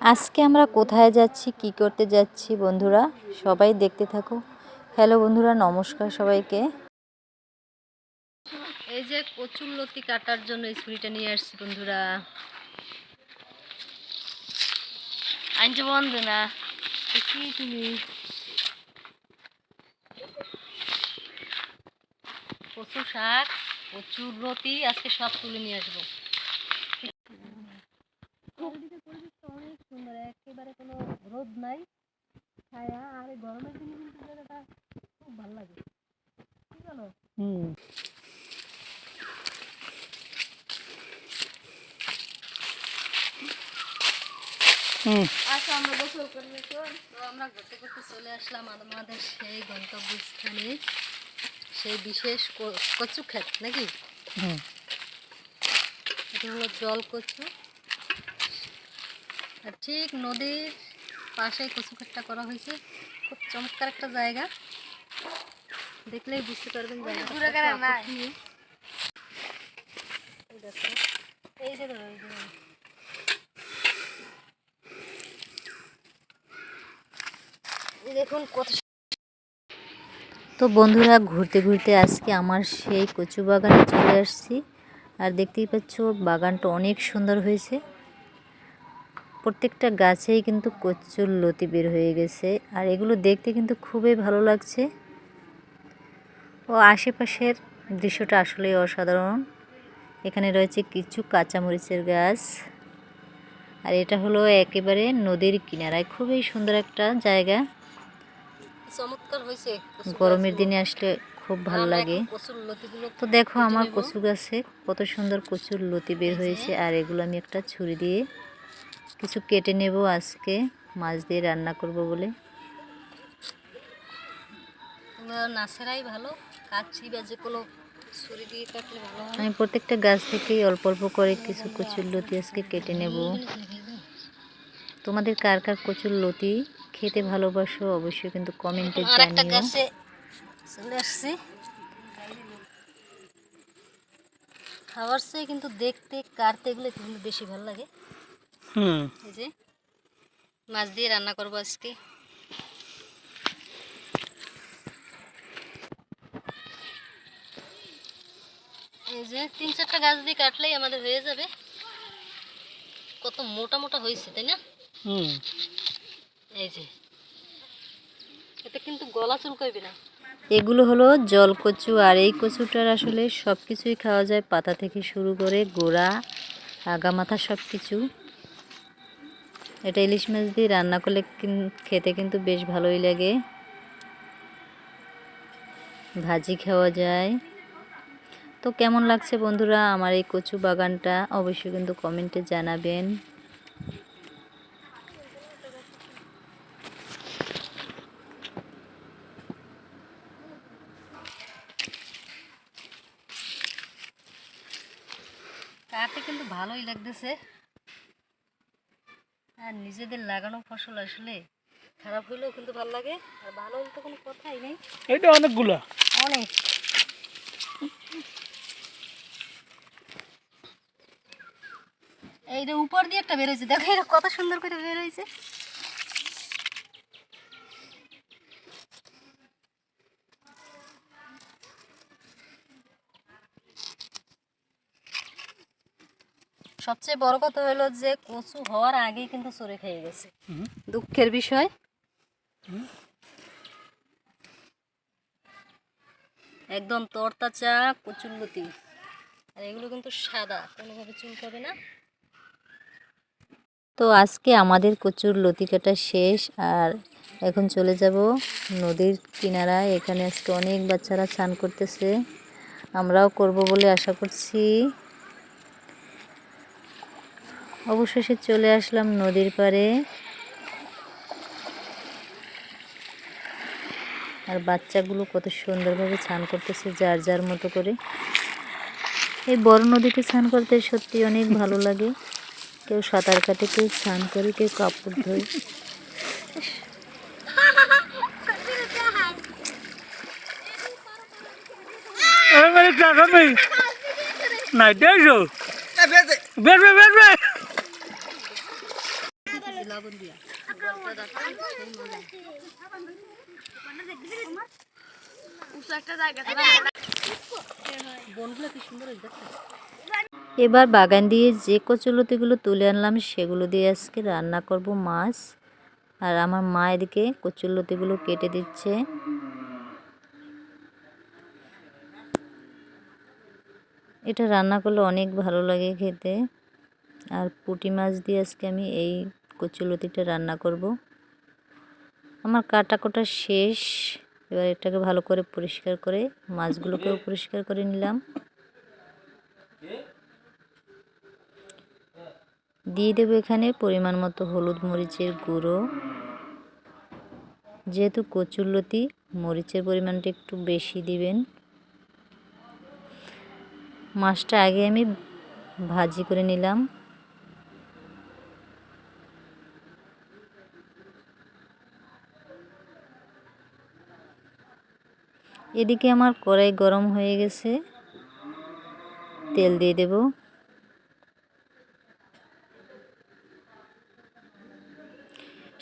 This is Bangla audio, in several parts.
আজকে আমরা কোথায় যাচ্ছি, কি করতে যাচ্ছি বন্ধুরা, সবাই দেখতে থাকো। হ্যালো বন্ধুরা, নমস্কার সবাইকে। এই যে কচুর লতি কাটার জন্য ছুরিটা নিয়ে আসছি বন্ধুরা। আনছে বন্ধ না তুমি। কচু শাক, কচুর লতি, আজকে সব তুলে নিয়ে আসব চারিদিকে পরিবেশটা অনেক সুন্দর একেবারে কোনো রোদ নাই ছায়া আর গরমের দিনে কিন্তু জায়গাটা খুব ভালো লাগে। কি বলো আচ্ছা আমরা গোসল করলে তো। তো আমরা ঘুরতে ঘুরতে চলে আসলাম আমাদের সেই গন্তব্যস্থানে সেই বিশেষ কচু নাকি? এটা হলো জল কচু আর ঠিক নদীর পাশে কচু ক্ষেতটা করা হয়েছে। খুব চমৎকার একটা জায়গা। দেখলেই বুঝতে পারবেন। এই যে দেখুন কত তো বন্ধুরা ঘুরতে ঘুরতে আজকে আমার সেই কচু বাগানে চলে আসছি। আর দেখতেই পাচ্ছ বাগানটা অনেক সুন্দর হয়েছে। প্রত্যেকটা গাছেই কিন্তু কচুর লতি বের হয়ে গেছে আর এগুলো দেখতে কিন্তু খুবই ভালো লাগছে। ও আশেপাশের দৃশ্যটা আসলেই অসাধারণ। এখানে রয়েছে কিছু কাঁচামরিচের গাছ আর এটা হলো একেবারে নদীর কিনারায়। খুবই সুন্দর একটা জায়গা। চমৎকার হয়েছে গরমের দিনে আসলে খুব ভালো লাগে। তো দেখো আমার কচু গাছে কত সুন্দর কচুর লতি বের হয়েছে আর এগুলো আমি একটা ছুরি দিয়ে কিছু কেটে নেব আজকে মাছ দিয়ে রান্না করব বলে। নাচেরাই ভালো কাছি বা যে কোনো ছুরি দিয়ে কাটলে ভালো আমি প্রত্যেকটা গাছ থেকেই অল্প অল্প করে কিছু কচুর লতি আজকে কেটে নেব। তোমাদের কার কার কচুর লতি খেতে ভালোবাসো অবশ্যই কিন্তু কমেন্টে জানিও। চলে আসছি। খাওয়ার চেয়ে কিন্তু দেখতে কাটতে এগুলো কিন্তু বেশি ভালো লাগে। হুম। এই যে মাছ দিয়ে রান্না করব আজকে। এই যে তিন চারটা গাছ দিয়ে কাটলেই আমাদের হয়ে যাবে। কত মোটা মোটা হয়েছে তাই না? হুম। এই যে এটা কিন্তু গলা চুলকাইবে না। এগুলো হলো জল কচু আর এই কচুটার আসলে সব কিছুই খাওয়া যায় পাতা থেকে শুরু করে গোড়া আগা মাথা সব কিছু এটা ইলিশ মাছ দিয়ে রান্না করলে খেতে কিন্তু বেশ ভালোই লাগে। ভাজি খাওয়া যায়। তো কেমন লাগছে বন্ধুরা আমার এই কচু বাগানটা? অবশ্যই কিন্তু কমেন্টে জানাবেন। কিন্তু ভালোই লাগতেছে। আর নিজেদের লাগানো ফসল আসলে খারাপ হইলেও কিন্তু ভালো লাগে আর ভালো হলে তো কোনো কথাই নেই। এটা অনেকগুলো। অনেক। এইটা উপর দিয়ে একটা বেরোয়েছে দেখো এটা কত সুন্দর করে বেরোয়েছে সবচেয়ে বড় কথা হলো যে কচু হওয়ার আগেই কিন্তু চড়ে খেয়ে গেছে। দুঃখের বিষয়। একদম তরতাচা কচুল্লতি আর এগুলো কিন্তু সাদা কোনোভাবে চুলকাবে না। তো আজকে আমাদের কচুর লতি কাটা শেষ আর এখন চলে যাব নদীর কিনারায়। এখানে আজকে অনেক বাচ্চারা স্নান করতেছে। আমরাও করব বলে আশা করছি। অবশেষে চলে আসলাম নদীর পাড়ে। আর বাচ্চাগুলো কত সুন্দরভাবে স্নান করতেছে যার যার মতো করে। এই বড় নদীতে স্নান করতে সত্যি অনেক ভালো লাগে। কেউ সাঁতার কাটে কেউ স্নান করে কেউ কাপড় ধোয়। নাই দেড়শো বেশ বেশ বেশ লবণ দিয়া বনগুলো কি সুন্দর এবার বাগান দিয়ে যে কচুলতিগুলো তুলে আনলাম সেগুলো দিয়ে আজকে রান্না করব মাছ। আর আমার মা এদিকে কচুলতিগুলো কেটে দিচ্ছে। এটা রান্না করলে অনেক ভালো লাগে খেতে। আর পুঁটি মাছ দিয়ে আজকে আমি এই কচুলতিটা রান্না করব। আমার কাটা কোটা শেষ। এবার এটাকে ভালো করে পরিষ্কার করে মাছগুলোকেও পরিষ্কার করে নিলাম। দিয়ে দেবো এখানে পরিমাণ মতো হলুদ মরিচের গুঁড়ো। যেহেতু কচুরলতি মরিচের পরিমাণটা একটু বেশি দিবেন। মাছটা আগে আমি ভাজি করে নিলাম। এদিকে আমার কড়াই গরম হয়ে গেছে। তেল দিয়ে দেব।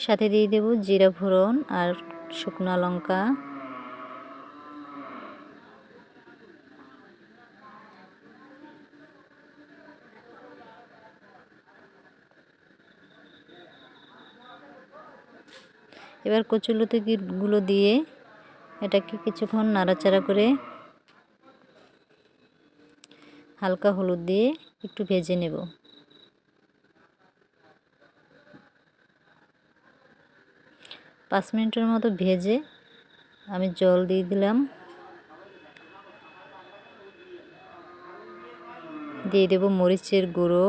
সাথে দিয়ে দেব জিরা ফোড়ন আর শুকনো লঙ্কা। এবার কচুলতি গুলো দিয়ে এটাকে কিছুক্ষণ নাড়াচাড়া করে হালকা হলুদ দিয়ে একটু ভেজে নেব। পাঁচ মিনিটের মতো ভেজে আমি জল দিয়ে দিলাম। দিয়ে দেব মরিচের গুঁড়ো,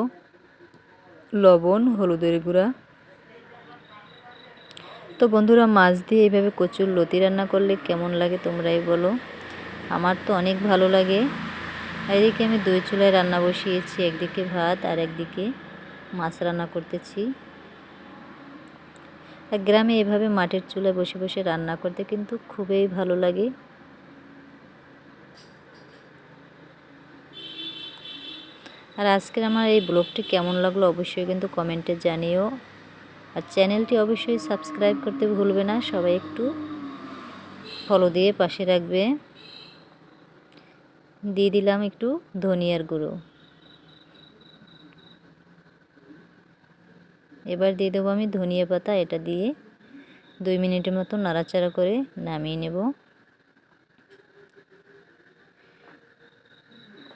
লবণ, হলুদের গুঁড়া। তো বন্ধুরা মাছ দিয়ে এইভাবে কচুর লতি রান্না করলে কেমন লাগে তোমরাই বলো? আমার তো অনেক ভালো লাগে। এদিকে আমি দই চুলায় রান্না বসিয়েছি, একদিকে ভাত আর একদিকে মাছ রান্না করতেছি। গ্রামে এভাবে মাটির চুলায় বসে বসে রান্না করতে কিন্তু খুবই ভালো লাগে। আর আজকের আমার এই ব্লগটি কেমন লাগল অবশ্যই কিন্তু কমেন্টে জানিও। আর চ্যানেলটি অবশ্যই সাবস্ক্রাইব করতে ভুলবে না। সবাই একটু ফলো দিয়ে পাশে রাখবে। দিয়ে দিলাম একটু ধনিয়ার গুঁড়ো। এবার দিয়ে দেবো আমি ধনিয়া পাতা, এটা দিয়ে দুই মিনিটের মতো নাড়াচাড়া করে নামিয়ে নেব।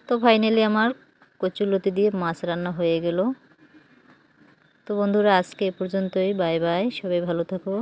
তো ফাইনালি আমার কচুলতি দিয়ে মাছ রান্না হয়ে গেল। তো বন্ধুরা আজকে এ পর্যন্তই। বাই বাই সবাই ভালো থাকো।